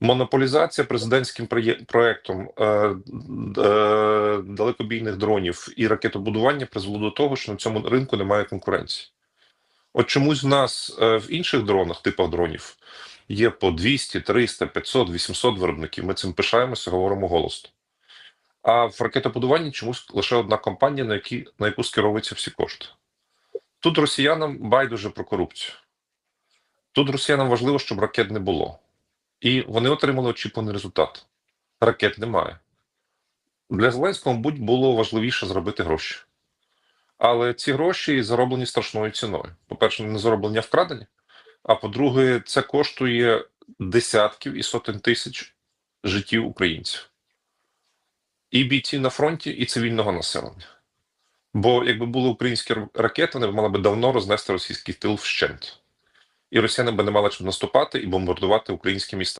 Монополізація президентським проє- проектом е, е, далекобійних дронів і ракетобудування призвело до того, що на цьому ринку немає конкуренції. От чомусь в нас е, в інших дронах, типах дронів, є по 200, 300, 500, 800 виробників. Ми цим пишаємося, говоримо голосно. А в ракетобудуванні чомусь лише одна компанія, на, які, на яку скеровуються всі кошти. Тут росіянам байдуже про корупцію. Тут росіянам важливо, щоб ракет не було. І вони отримали очікуваний результат. Ракет немає. Для Зеленського, мабуть, було важливіше зробити гроші. Але ці гроші зароблені страшною ціною. По-перше, не зароблені а вкрадені. А по-друге, це коштує десятків і сотень тисяч життів українців. І бійців на фронті, і цивільного населення. Бо якби були українські ракети, вони б мали би давно рознести російський тил вщент. І росіяни би не мали чим наступати і бомбардувати українські міста.